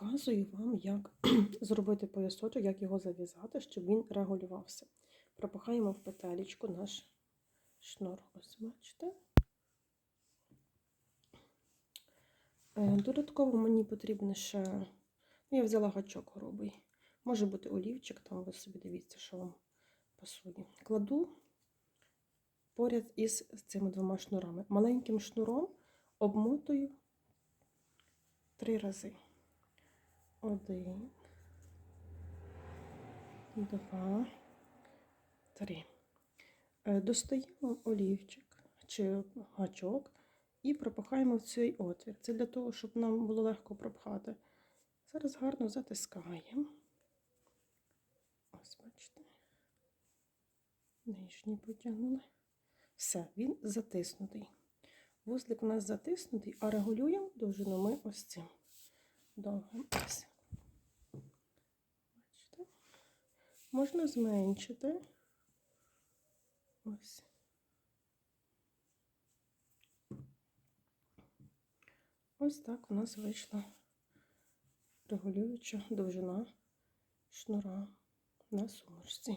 Показую вам, як зробити поясочок, як його зав'язати, щоб він регулювався. Пропихаємо в петелечку наш шнур. Ось бачите. Е, Додатково мені потрібно ще. Ну, я взяла гачок грубий. Може бути олівчик, там ви собі дивіться, що вам пасує. Кладу поряд із цими двома шнурами. Маленьким шнуром обмотую три рази. Один, два, три. Е, Достаємо олівчик чи гачок і пропихаємо в цей отвір. Це для того, щоб нам було легко пропхати. Зараз гарно затискаємо. Ось, бачите. Нижній потягнули. Все, він затиснутий. Вузлик у нас затиснутий, а регулюємо довжину ми ось цим. Довгим ось. Бачите? Можна зменшити. Ось. Ось так у нас вийшла регулююча довжина шнура на сумочці.